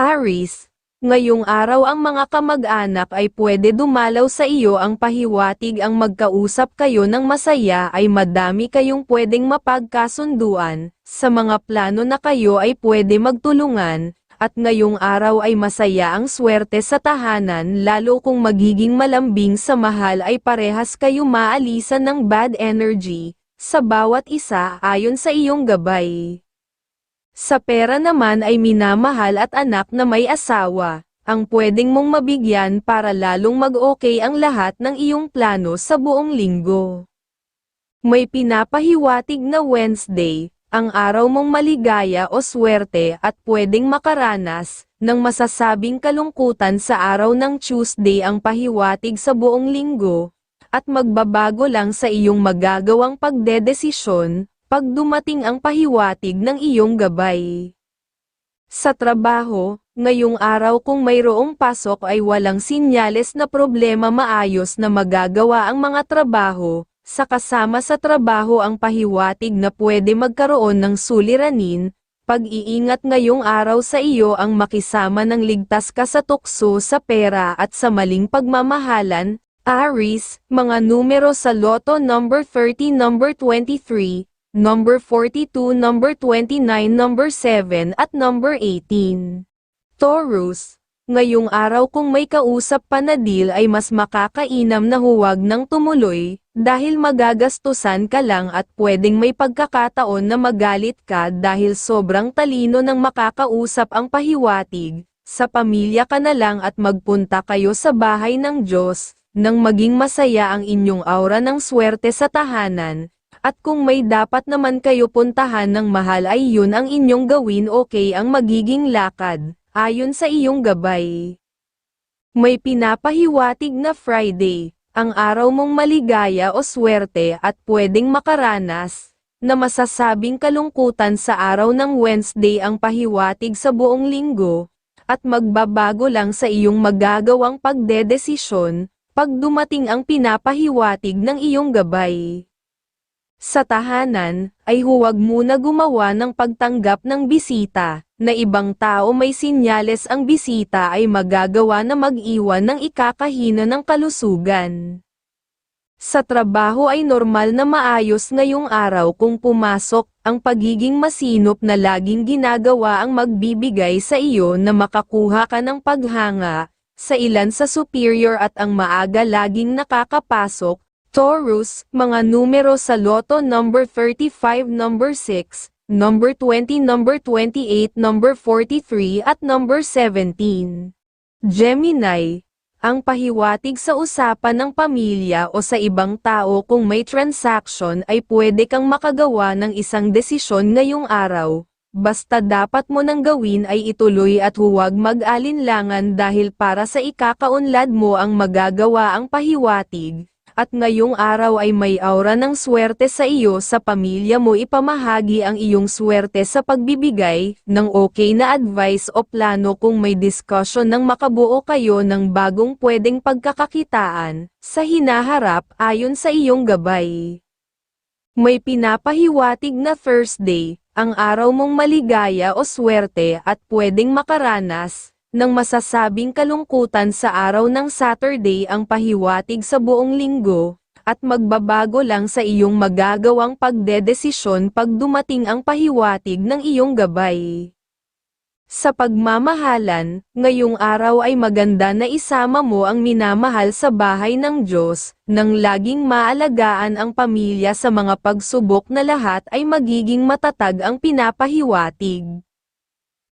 Aris, ngayong araw ang mga kamag-anak ay pwede dumalaw sa iyo ang pahiwatig ang magkausap kayo ng masaya ay madami kayong pwedeng mapagkasunduan, sa mga plano na kayo ay pwede magtulungan, at ngayong araw ay masaya ang swerte sa tahanan lalo kung magiging malambing sa mahal ay parehas kayo maalisan ng bad energy, sa bawat isa ayon sa iyong gabay. Sa pera naman ay minamahal at anak na may asawa, ang pwedeng mong mabigyan para lalong mag-okay ang lahat ng iyong plano sa buong linggo. May pinapahiwatig na Wednesday, ang araw mong maligaya o swerte at pwedeng makaranas, ng masasabing kalungkutan sa araw ng Tuesday ang pahiwatig sa buong linggo, at magbabago lang sa iyong magagawang pagdedesisyon, pag dumating ang pahiwatig ng iyong gabay. Sa trabaho, ngayong araw kung mayroong pasok ay walang sinyales na problema maayos na magagawa ang mga trabaho, sa kasama sa trabaho ang pahiwatig na pwede magkaroon ng suliranin, pag-iingat ngayong araw sa iyo ang makisama ng ligtas ka sa tukso sa pera at sa maling pagmamahalan, Aries, mga numero sa Lotto number 30 number 23, number 42 number 29 number 7 at number 18. Taurus, ngayong araw kung may kausap pa na deal ay mas makakainam na huwag nang tumuloy, dahil magagastusan ka lang at pwedeng may pagkakataon na magalit ka dahil sobrang talino ng makakausap ang pahiwatig, sa pamilya ka na lang at magpunta kayo sa bahay ng Diyos, nang maging masaya ang inyong aura ng swerte sa tahanan, at kung may dapat naman kayo puntahan ng mahal ay yun ang inyong gawin okay ang magiging lakad, ayon sa iyong gabay. May pinapahiwatig na Friday, ang araw mong maligaya o swerte at pwedeng makaranas, na masasabing kalungkutan sa araw ng Wednesday ang pahiwatig sa buong linggo, at magbabago lang sa iyong magagawang pagdedesisyon, pag dumating ang pinapahiwatig ng iyong gabay. Sa tahanan, ay huwag muna gumawa ng pagtanggap ng bisita, na ibang tao may sinyales ang bisita ay magagawa na mag-iwan ng ikakahina ng kalusugan. Sa trabaho ay normal na maayos ngayong araw kung pumasok, ang pagiging masinop na laging ginagawa ang magbibigay sa iyo na makakuha ka ng paghanga, sa ilan sa superior at ang maaga laging nakakapasok, Taurus, mga numero sa Lotto number 35 number 6, number 20 number 28 number 43 at number 17. Gemini, ang pahiwatig sa usapan ng pamilya o sa ibang tao kung may transaction ay pwede kang makagawa ng isang desisyon ngayong araw, basta dapat mo nang gawin ay ituloy at huwag mag-alinlangan dahil para sa ikakaunlad mo ang magagawa ang pahiwatig, at ngayong araw ay may aura ng swerte sa iyo sa pamilya mo ipamahagi ang iyong swerte sa pagbibigay ng okay na advice o plano kung may discussion ng makabuo kayo ng bagong pwedeng pagkakakitaan, sa hinaharap ayon sa iyong gabay. May pinapahiwatig na Thursday, ang araw mong maligaya o swerte at pwedeng makaranas, ng masasabing kalungkutan sa araw ng Saturday ang pahiwatig sa buong linggo, at magbabago lang sa iyong magagawang pagdedesisyon pag dumating ang pahiwatig ng iyong gabay. Sa pagmamahalan, ngayong araw ay maganda na isama mo ang minamahal sa bahay ng Diyos, nang laging maalagaan ang pamilya sa mga pagsubok na lahat ay magiging matatag ang pinapahiwatig.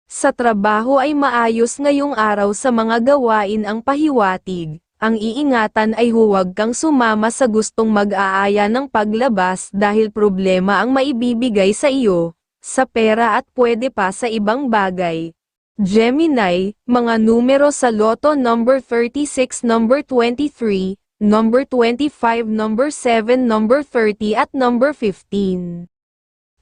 Sa trabaho ay maayos ngayong araw sa mga gawain ang pahiwatig. Ang iingatan ay huwag kang sumama sa gustong mag-aaya ng paglabas dahil problema ang maibibigay sa iyo, sa pera at pwede pa sa ibang bagay. Gemini, mga numero sa Lotto number 36 number 23, number 25 number 7 number 30 at number 15.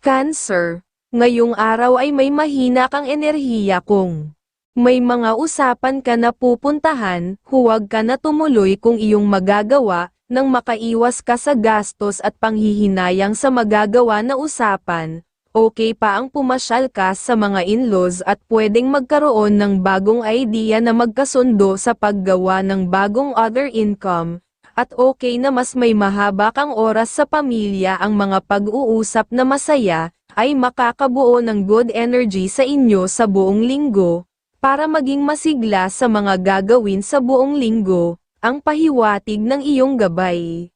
Cancer, ngayong araw ay may mahina kang enerhiya kung may mga usapan ka na pupuntahan, huwag ka na tumuloy kung iyong magagawa, nang makaiwas ka sa gastos at panghihinayang sa magagawa na usapan, okay pa ang pumasyal ka sa mga in-laws at pwedeng magkaroon ng bagong idea na magkasundo sa paggawa ng bagong other income, at okay na mas may mahaba kang oras sa pamilya ang mga pag-uusap na masaya, ay makakabuo ng good energy sa inyo sa buong linggo, para maging masigla sa mga gagawin sa buong linggo, ang pahiwatig ng iyong gabay.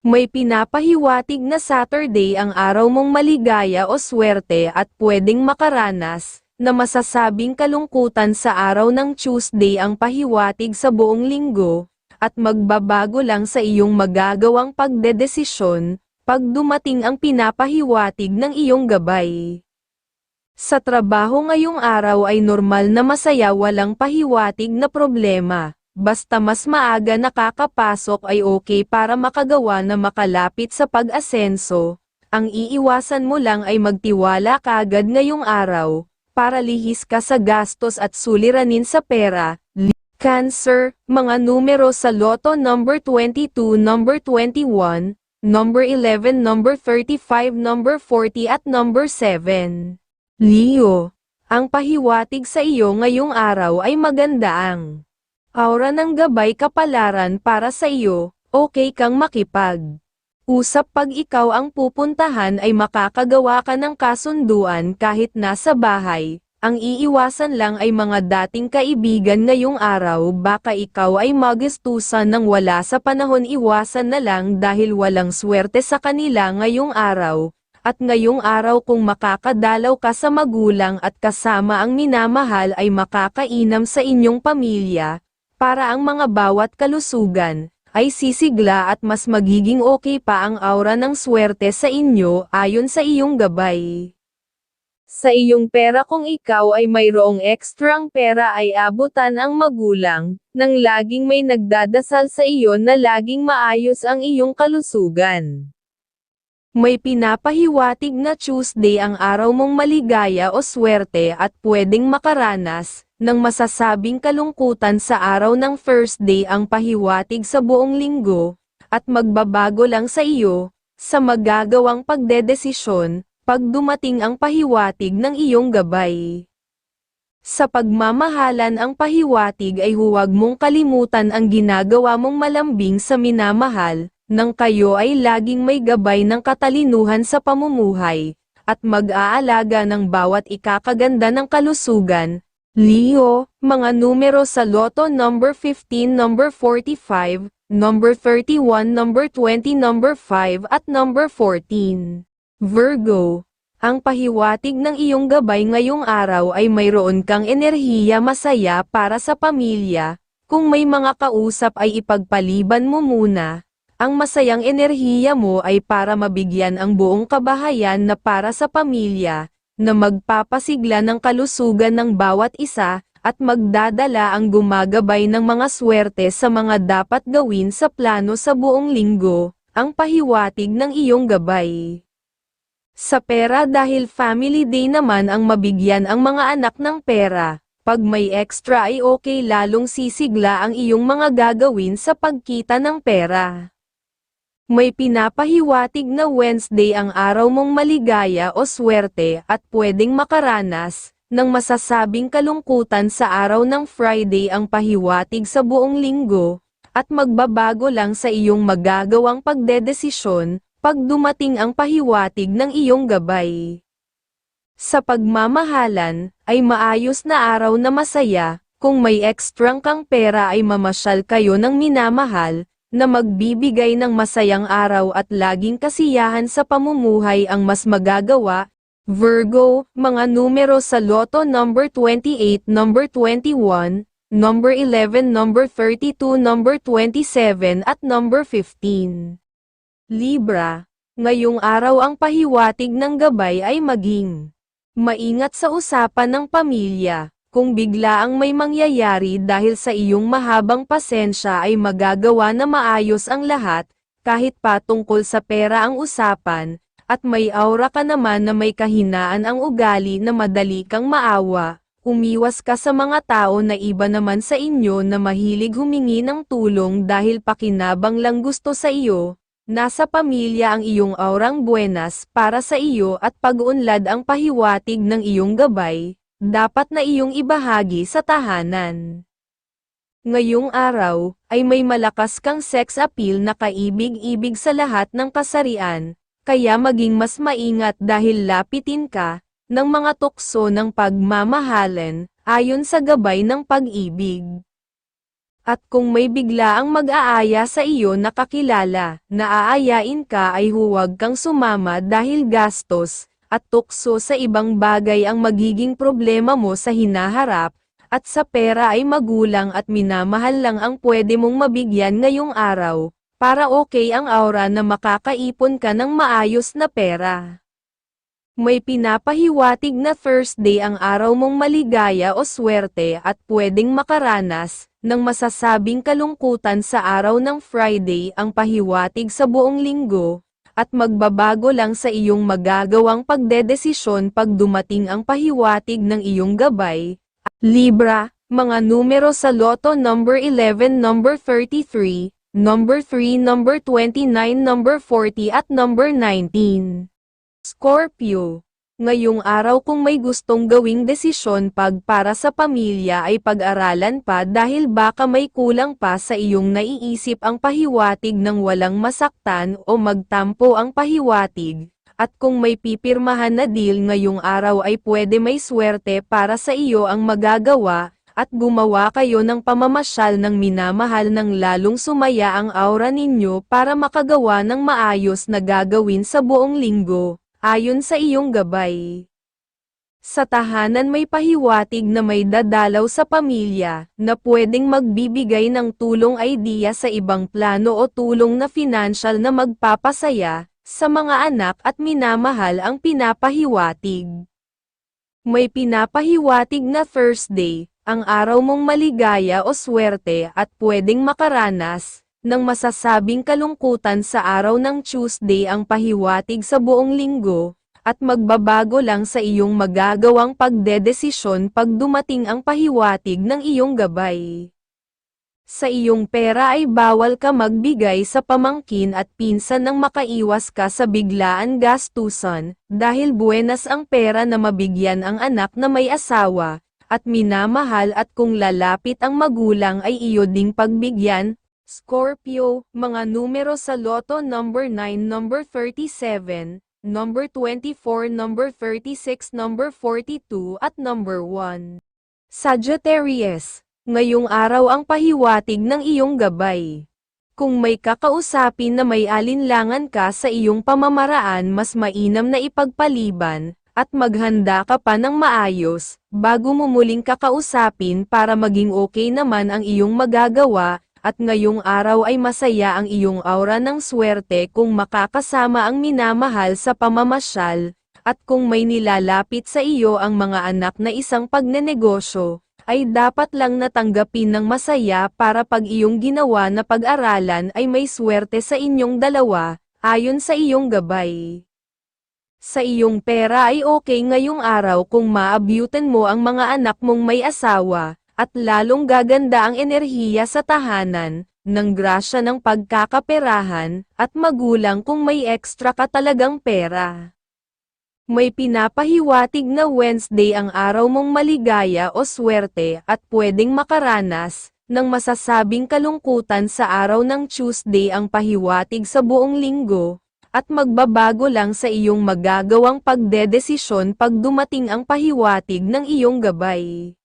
May pinapahiwatig na Saturday ang araw mong maligaya o swerte at pwedeng makaranas, na masasabing kalungkutan sa araw ng Tuesday ang pahiwatig sa buong linggo, at magbabago lang sa iyong magagawang pagdedesisyon, pag dumating ang pinapahiwatig ng iyong gabay. Sa trabaho ngayong araw ay normal na masaya walang pahiwatig na problema. Basta mas maaga nakakapasok ay okay para makagawa na makalapit sa pag-asenso. Ang iiwasan mo lang ay magtiwala kaagad ngayong araw, para lihis ka sa gastos at suliranin sa pera. Cancer, mga numero sa Lotto number 22, number 21, number 11, number 35, number 40 at number 7. Leo, ang pahiwatig sa iyo ngayong araw ay maganda ang Aura ng gabay kapalaran para sa iyo, okay kang makipag. Usap pag ikaw ang pupuntahan ay makakagawa ka ng kasunduan kahit nasa bahay, ang iiwasan lang ay mga dating kaibigan ngayong araw baka ikaw ay magustusan ng wala sa panahon iwasan na lang dahil walang swerte sa kanila ngayong araw, at ngayong araw kung makakadalaw ka sa magulang at kasama ang minamahal ay makakainam sa inyong pamilya, para ang mga bawat kalusugan, ay sisigla at mas magiging okay pa ang aura ng swerte sa inyo ayon sa iyong gabay. Sa iyong pera kung ikaw ay mayroong ekstrang pera ay abutan ang magulang, nang laging may nagdadasal sa iyo na laging maayos ang iyong kalusugan. May pinapahiwatig na Tuesday ang araw mong maligaya o swerte at pwedeng makaranas, ng masasabing kalungkutan sa araw ng first day ang pahiwatig sa buong linggo, at magbabago lang sa iyo, sa magagawang pagdedesisyon, pag dumating ang pahiwatig ng iyong gabay. Sa pagmamahalan ang pahiwatig ay huwag mong kalimutan ang ginagawa mong malambing sa minamahal, nang kayo ay laging may gabay ng katalinuhan sa pamumuhay, at mag-aalaga ng bawat ikakaganda ng kalusugan, Leo, mga numero sa Lotto number 15, number 45, number 31, number 20, number 5 at number 14. Virgo, ang pahiwatig ng iyong gabay ngayong araw ay mayroon kang enerhiya masaya para sa pamilya. Kung may mga kausap ay ipagpaliban mo muna. Ang masayang enerhiya mo ay para mabigyan ang buong kabahayan na para sa pamilya na magpapasigla ng kalusugan ng bawat isa, at magdadala ang gumagabay ng mga swerte sa mga dapat gawin sa plano sa buong linggo, ang pahiwatig ng iyong gabay. Sa pera dahil family day naman ang mabigyan ang mga anak ng pera, pag may extra ay okay lalong sisigla ang iyong mga gagawin sa pagkita ng pera. May pinapahiwatig na Wednesday ang araw mong maligaya o swerte at pwedeng makaranas, ng masasabing kalungkutan sa araw ng Friday ang pahiwatig sa buong linggo, at magbabago lang sa iyong magagawang pagdedesisyon, pag dumating ang pahiwatig ng iyong gabay. Sa pagmamahalan, ay maayos na araw na masaya, kung may ekstrang kang pera ay mamasyal kayo ng minamahal, na magbibigay ng masayang araw at laging kasiyahan sa pamumuhay ang mas magagawa. Virgo, mga numero sa Lotto number 28, number 21, number 11, number 32, number 27 at number 15. Libra, ngayong araw ang pahiwatig ng gabay ay maging maingat sa usapan ng pamilya. Kung bigla ang may mangyayari dahil sa iyong mahabang pasensya ay magagawa na maayos ang lahat, kahit patungkol sa pera ang usapan, at may aura ka naman na may kahinaan ang ugali na madali kang maawa, umiwas ka sa mga tao na iba naman sa inyo na mahilig humingi ng tulong dahil pakinabang lang gusto sa iyo, Nasa pamilya ang iyong aurang buenas para sa iyo at pag-unlad ang pahiwatig ng iyong gabay, dapat na iyong ibahagi sa tahanan. Ngayong araw, ay may malakas kang sex appeal na kaibig-ibig sa lahat ng kasarian, kaya maging mas maingat dahil lapitin ka, ng mga tukso ng pagmamahalan, ayon sa gabay ng pag-ibig. At kung may bigla ang mag-aaya sa iyo na kakilala, naaayain ka ay huwag kang sumama dahil gastos, at tukso sa ibang bagay ang magiging problema mo sa hinaharap, at sa pera ay magulang at minamahal lang ang pwede mong mabigyan ngayong araw, para okay ang aura na makakaipon ka ng maayos na pera. May pinapahiwatig na Thursday ang araw mong maligaya o swerte at pwedeng makaranas, ng masasabing kalungkutan sa araw ng Friday ang pahiwatig sa buong linggo, at magbabago lang sa iyong magagawang pagdedesisyon pag dumating ang pahiwatig ng iyong gabay. Libra, mga numero sa Lotto number 11 number 33, number 3 number 29 number 40 at number 19. Scorpio. Ngayong araw kung may gustong gawing desisyon pag para sa pamilya ay pag-aralan pa dahil baka may kulang pa sa iyong naiisip ang pahiwatig ng walang masaktan o magtampo ang pahiwatig. At kung may pipirmahan na deal ngayong araw ay pwede may swerte para sa iyo ang magagawa, at gumawa kayo ng pamamasyal ng minamahal ng lalong sumaya ang aura ninyo para makagawa ng maayos na gagawin sa buong linggo ayon sa iyong gabay. Sa tahanan may pahiwatig na may dadalaw sa pamilya, na pwedeng magbibigay ng tulong idea sa ibang plano o tulong na financial na magpapasaya, sa mga anak at minamahal ang pinapahiwatig. May pinapahiwatig na Thursday, ang araw mong maligaya o swerte at pwedeng makaranas, ng masasabing kalungkutan sa araw ng Tuesday ang pahiwatig sa buong linggo, at magbabago lang sa iyong magagawang pagdedesisyon pag dumating ang pahiwatig ng iyong gabay. Sa iyong pera ay bawal ka magbigay sa pamangkin at pinsan nang makaiwas ka sa biglaan gastusan, dahil buenas ang pera na mabigyan ang anak na may asawa, at minamahal at kung lalapit ang magulang ay iyo ding pagbigyan, Scorpio, mga numero sa Lotto number 9, number 37, number 24, number 36, number 42 at number 1. Sagittarius, ngayong araw ang pahiwatig ng iyong gabay. Kung may kakausapin na may alinlangan ka sa iyong pamamaraan mas mainam na ipagpaliban, at maghanda ka pa ng maayos, bago mo muling kakausapin para maging okay naman ang iyong magagawa, at ngayong araw ay masaya ang iyong aura ng swerte kung makakasama ang minamahal sa pamamasyal, at kung may nilalapit sa iyo ang mga anak na isang pagnenegosyo, ay dapat lang natanggapin ng masaya para pag iyong ginawa na pag-aralan ay may swerte sa inyong dalawa, ayon sa iyong gabay. Sa iyong pera ay okay ngayong araw kung maabyutan mo ang mga anak mong may asawa, at lalong gaganda ang enerhiya sa tahanan, ng grasya ng pagkakaperahan, at magulang kung may extra ka talagang pera. May pinapahiwatig na Wednesday ang araw mong maligaya o swerte at pwedeng makaranas, ng masasabing kalungkutan sa araw ng Tuesday ang pahiwatig sa buong linggo, at magbabago lang sa iyong magagawang pagdedesisyon pag dumating ang pahiwatig ng iyong gabay.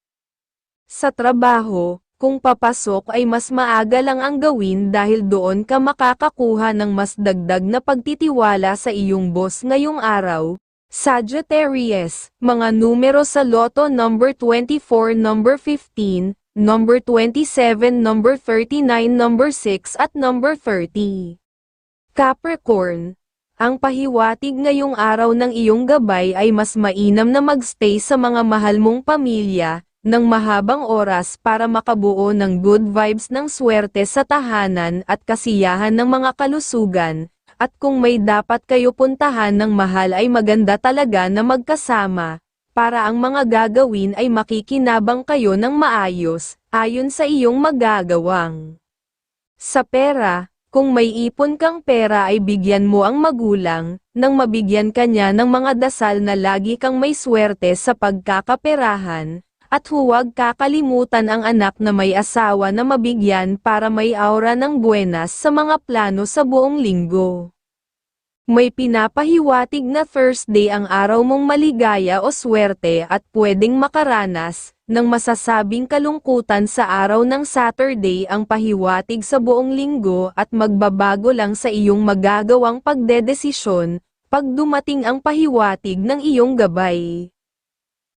Sa trabaho, kung papasok ay mas maaga lang ang gawin dahil doon ka makakakuha ng mas dagdag na pagtitiwala sa iyong boss ngayong araw. Sagittarius, mga numero sa Lotto number 24, number 15, number 27, number 39, number 6 at number 30. Capricorn, ang pahiwatig ngayong araw ng iyong gabay ay mas mainam na magstay sa mga mahal mong pamilya, ng mahabang oras para makabuo ng good vibes ng swerte sa tahanan at kasiyahan ng mga kalusugan, at kung may dapat kayo puntahan ng mahal ay maganda talaga na magkasama, para ang mga gagawin ay makikinabang kayo ng maayos, ayon sa iyong magagawang. Sa pera, Kung may ipon kang pera ay bigyan mo ang magulang, nang mabigyan ka niya ng mga dasal na lagi kang may swerte sa pagkakaperahan, at huwag kakalimutan ang anak na may asawa na mabigyan para may aura ng buenas sa mga plano sa buong linggo. May pinapahiwatig na Thursday ang araw mong maligaya o swerte at pwedeng makaranas, ng masasabing kalungkutan sa araw ng Saturday ang pahiwatig sa buong linggo at magbabago lang sa iyong magagawang pagdedesisyon, pag dumating ang pahiwatig ng iyong gabay.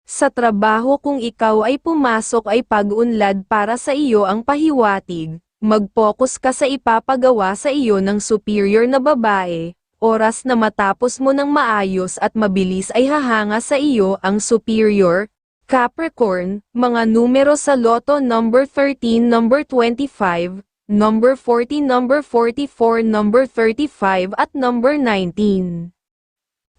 Sa trabaho kung ikaw ay pumasok ay pag-unlad para sa iyo ang pahiwatig, mag-focus ka sa ipapagawa sa iyo ng superior na babae, oras na matapos mo ng maayos at mabilis ay hahanga sa iyo ang superior, Capricorn, mga numero sa loto number 13, number 25, number 40, number 44, number 35 at number 19.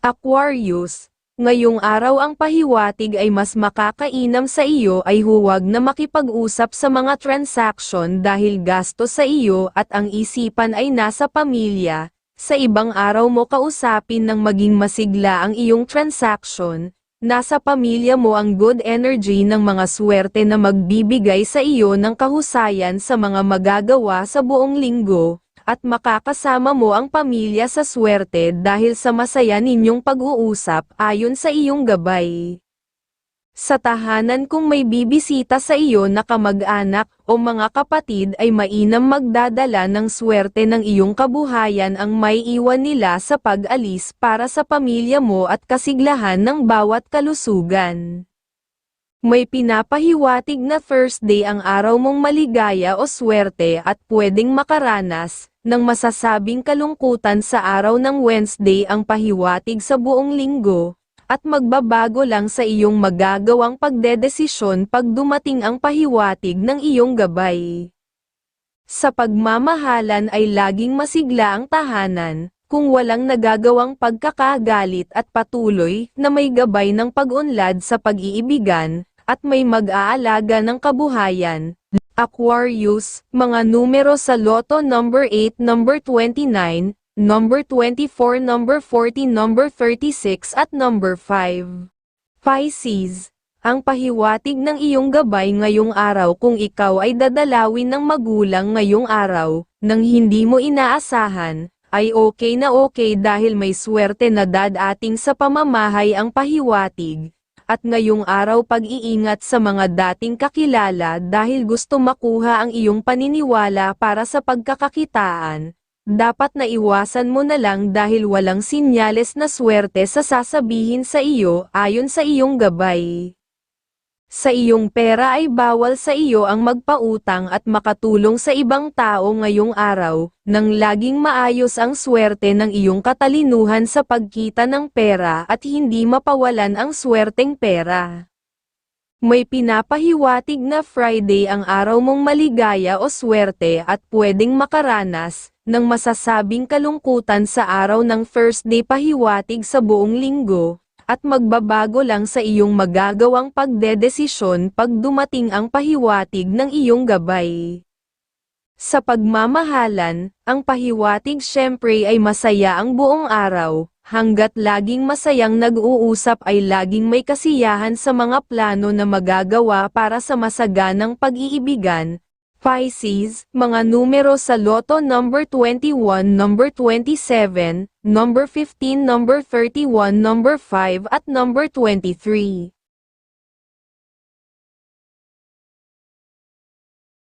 Aquarius, ngayong araw ang pahiwatig ay mas makakainam sa iyo ay huwag na makipag-usap sa mga transaction dahil gasto sa iyo at ang isipan ay nasa pamilya, sa ibang araw mo kausapin ng maging masigla ang iyong transaction, nasa pamilya mo ang good energy ng mga swerte na magbibigay sa iyo ng kahusayan sa mga magagawa sa buong linggo, at makakasama mo ang pamilya sa swerte dahil sa masaya ninyong pag-uusap ayon sa iyong gabay. Sa tahanan kung may bibisita sa iyo na kamag-anak o mga kapatid ay mainam magdadala ng swerte ng iyong kabuhayan ang may iwan nila sa pag-alis para sa pamilya mo at kasiglahan ng bawat kalusugan. May pinapahiwatig na Thursday ang araw mong maligaya o swerte at pwedeng makaranas, ng masasabing kalungkutan sa araw ng Wednesday ang pahiwatig sa buong linggo, at magbabago lang sa iyong magagawang pagdedesisyon pag dumating ang pahiwatig ng iyong gabay. Sa pagmamahalan ay laging masigla ang tahanan, kung walang nagagawang pagkakagalit at patuloy na may gabay ng pag-unlad sa pag-iibigan, at may mag-aalaga ng kabuhayan. Aquarius, mga numero sa loto number 8, number 29, number 24, number 40, number 36 at number 5. Pisces, ang pahiwatig ng iyong gabay ngayong araw kung ikaw ay dadalawin ng magulang ngayong araw, nang hindi mo inaasahan, ay okay na okay dahil may swerte na dadating sa pamamahay ang pahiwatig, at ngayong araw pag-iingat sa mga dating kakilala dahil gusto makuha ang iyong paniniwala para sa pagkakakitaan, dapat na iwasan mo na lang dahil walang sinyales na swerte sa sasabihin sa iyo ayon sa iyong gabay. Sa iyong pera ay bawal sa iyo ang magpautang at makatulong sa ibang tao ngayong araw, nang laging maayos ang swerte ng iyong katalinuhan sa pagkita ng pera at hindi mapawalan ang swerteng pera. May pinapahiwatig na Friday ang araw mong maligaya o swerte at pwedeng makaranas, ng masasabing kalungkutan sa araw ng Thursday pahiwatig sa buong linggo, at magbabago lang sa iyong magagawang pagdedesisyon pag dumating ang pahiwatig ng iyong gabay. Sa pagmamahalan, ang pahiwatig syempre ay masaya ang buong araw, hanggat laging masayang nag-uusap ay laging may kasiyahan sa mga plano na magagawa para sa masaganang pag-iibigan. Pisces, mga numero sa loto number 21, number 27, number 15, number 31, number 5 at number 23.